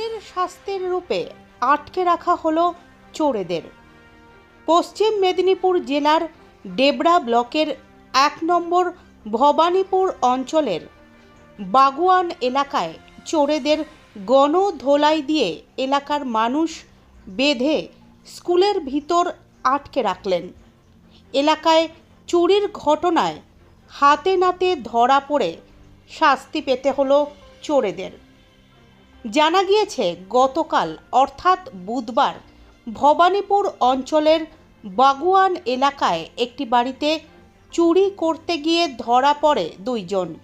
চুরির শাস্তির রূপে আটকে রাখা হলো চোরেদের। পশ্চিম মেদিনীপুর জেলার ডেবরা ব্লকের এক নম্বর ভবানীপুর অঞ্চলের বাগুয়ান এলাকায় চোরেদের গণধোলাই দিয়ে এলাকার মানুষ বেঁধে স্কুলের ভিতর আটকে রাখলেন। এলাকায় চুরির ঘটনায় হাতে নাতে ধরা পড়ে শাস্তি পেতে হলো চোরেদের। জানা গিয়েছে, গতকাল, অর্থাৎ বুধবার, ভবানীপুর অঞ্চলের বাগুয়ান এলাকায় একটি বাড়িতে চুরি করতে গিয়ে ধরা পড়ে দুইজন।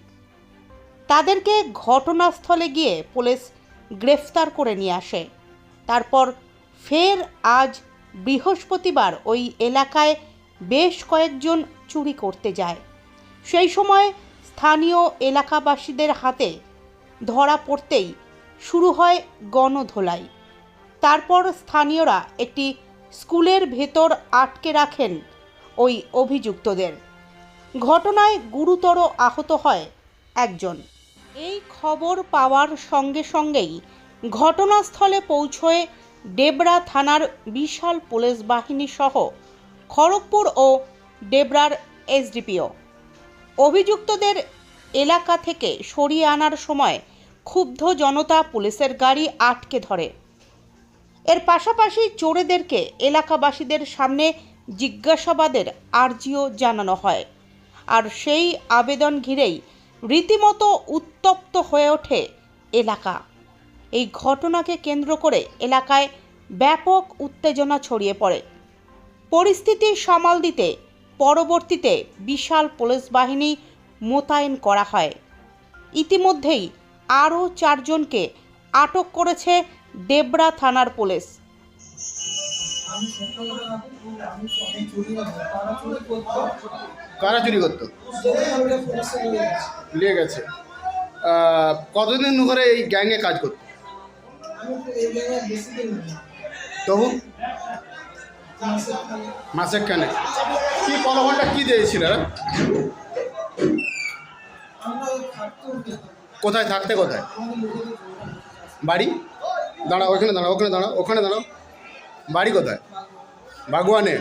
তাদেরকে ঘটনাস্থলে গিয়ে পুলিশ গ্রেফতার করে নিয়ে আসে। তারপর ফের আজ বৃহস্পতিবার ওই এলাকায় বেশ কয়েকজন চুরি করতে যায়। সেই সময় স্থানীয় এলাকাবাসীদের হাতে ধরা পড়তেই শুরু হয় গণধোলাই। তারপর স্থানীয়রা একটি স্কুলের ভেতর আটকে রাখেন ওই অভিযুক্তদের। ঘটনায় গুরুতর আহত হয় একজন। এই খবর পাওয়ার সঙ্গে সঙ্গেই ঘটনাস্থলে পৌঁছয়ে ডেবরা থানার বিশাল পুলিশ বাহিনী সহ খড়গপুর ও ডেবরার এসডিপিও। অভিযুক্তদের এলাকা থেকে সরিয়ে আনার সময় ক্ষুব্ধ জনতা পুলিশের গাড়ি আটকে ধরে। এর পাশাপাশি চোরেদেরকে এলাকাবাসীদের সামনে জিজ্ঞাসাবাদের আর্জিও জানানো হয়। আর সেই আবেদন ঘিরেই রীতিমতো উত্তপ্ত হয়ে ওঠে এলাকা। এই ঘটনাকে কেন্দ্র করে এলাকায় ব্যাপক উত্তেজনা ছড়িয়ে পড়ে। পরিস্থিতি সামাল দিতে পরবর্তীতে বিশাল পুলিশ বাহিনী মোতায়েন করা হয়। ইতিমধ্যেই আরও চারজনকে আটক করেছে দেবরা থানার পুলিশ। কারা চুরি করতো? নিয়ে গেছে। কতদিন ধরে এই গ্যাংয়ে কাজ করতো? তবু? মাসের খানে কি প্রলোভনটা কি দিয়েছিল? কোথায়? থাকতে কোথায়? বাড়ি? দাঁড়াও, ওখানে দাঁড়াও ওখানে দাঁড়াও ওখানে দাঁড়াও। বাড়ি কোথায়? বাগুয়ানে।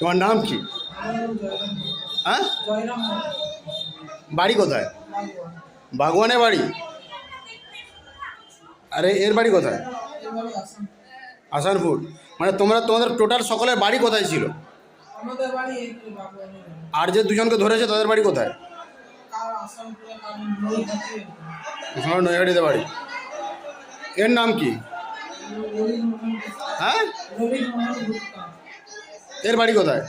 তোমার নাম কি? হ্যাঁ? বাড়ি কোথায়? বাগওয়ানে বাড়ি? আরে, এর বাড়ি কোথায়? আসানপুর। মানে তোমরা, তোমাদের টোটাল সকলের বাড়ি কোথায় ছিল? আর যে দুজনকে ধরেছে তাদের বাড়ি কোথায়? নৈহাটিতে বাড়ি। এর নাম কি? হ্যাঁ? এর বাড়ি কোথায়?